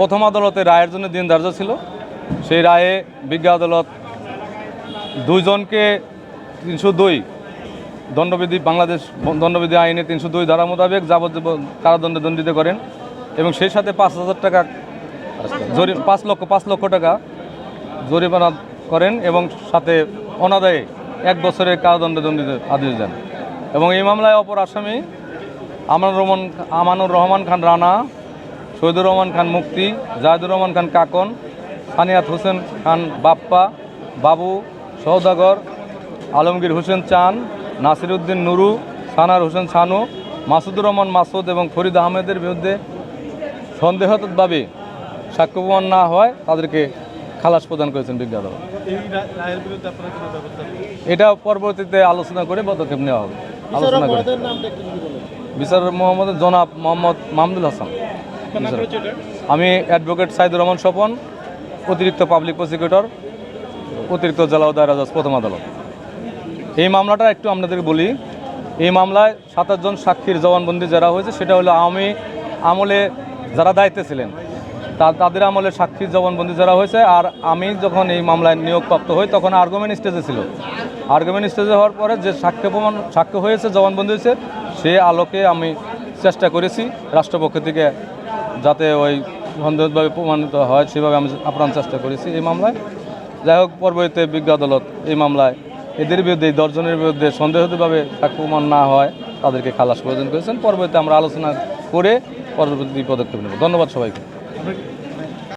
প্রথম আদালতে রায়ের জন্য দিন ধার্য ছিল। সেই রায়ে বিজ্ঞা আদালত দুইজনকে তিনশো দুই দণ্ডবিধি, বাংলাদেশ দণ্ডবিধি আইনে তিনশো দুই ধারা মোতাবেক যাবজ্জীবন কারাদণ্ডে দণ্ডিত করেন এবং সেই সাথে পাঁচ হাজার টাকা জরি পাঁচ লক্ষ পাঁচ লক্ষ টাকা জরিমানা করেন এবং সাথে অনাদায়ে এক বছরের কারাদণ্ডে দণ্ডিত আদেশ দেন। এবং এই মামলায় অপর আসামি আমানুর রহমান আমানুর রহমান খান রানা শহীদুর রহমান খান মুক্তি জাহিদুর রহমান খান কাকন সানিয়াত হোসেন খান বাপ্পা বাবু সৌদাগর আলমগীর হোসেন চান নাসিরউদ্দিন নুরু সানার হোসেন ছানু মাসুদুর রহমান মাসুদ এবং ফরিদ আহমেদের বিরুদ্ধে সন্দেহতভাবে সাক্ষ্য প্রমাণ না হয় তাদেরকে খালাস প্রদান করেছেন বিজ্ঞ আদালত? এটা পরবর্তীতে আলোচনা করে পদক্ষেপ নেওয়া হবে। আলোচনা করে। বিচার মোহাম্মদ জনাব মোহাম্মদ মাহমুদুল হাসান। আমি অ্যাডভোকেট সাইদুর রহমান স্বপন অতিরিক্ত পাবলিক প্রসিকিউটর অতিরিক্ত জেলা ও দায়রা জজ প্রথম আদালত। এই মামলাটা একটু আপনাদেরকে বলি। এই মামলায় সাতাশ জন সাক্ষীর জবানবন্দি যারা হয়েছে। সেটা হলো আমি আমলে যারা দায়িত্বে ছিলেন তা তাদের আমলে সাক্ষীর জবানবন্দি যারা হয়েছে। আর আমি যখন এই মামলায় নিয়োগপ্রাপ্ত হই তখন আর্গুমেন্ট স্টেজে ছিল। আর্গুমেন্ট স্টেজে হওয়ার পরে যে সাক্ষ্য প্রমাণ সাক্ষ্য হয়েছে জবানবন্দি হয়েছে সে আলোকে আমি চেষ্টা করেছি রাষ্ট্রপক্ষ থেকে যাতে ওই সন্দেহভাবে প্রমাণিত হয়, সেভাবে আমি আপ্রাণ চেষ্টা করেছি এই মামলায়। যাই হোক, পরবর্তীতে বিজ্ঞ আদালত এই মামলায় এদের বিরুদ্ধে দশজনের বিরুদ্ধে সন্দেহভাবে প্রমাণ না হয়, তাদেরকে খালাস প্রয়োজন করেছেন। পরবর্তীতে আমরা আলোচনা করে পরবর্তী পদক্ষেপ নেব। ধন্যবাদ সবাইকে।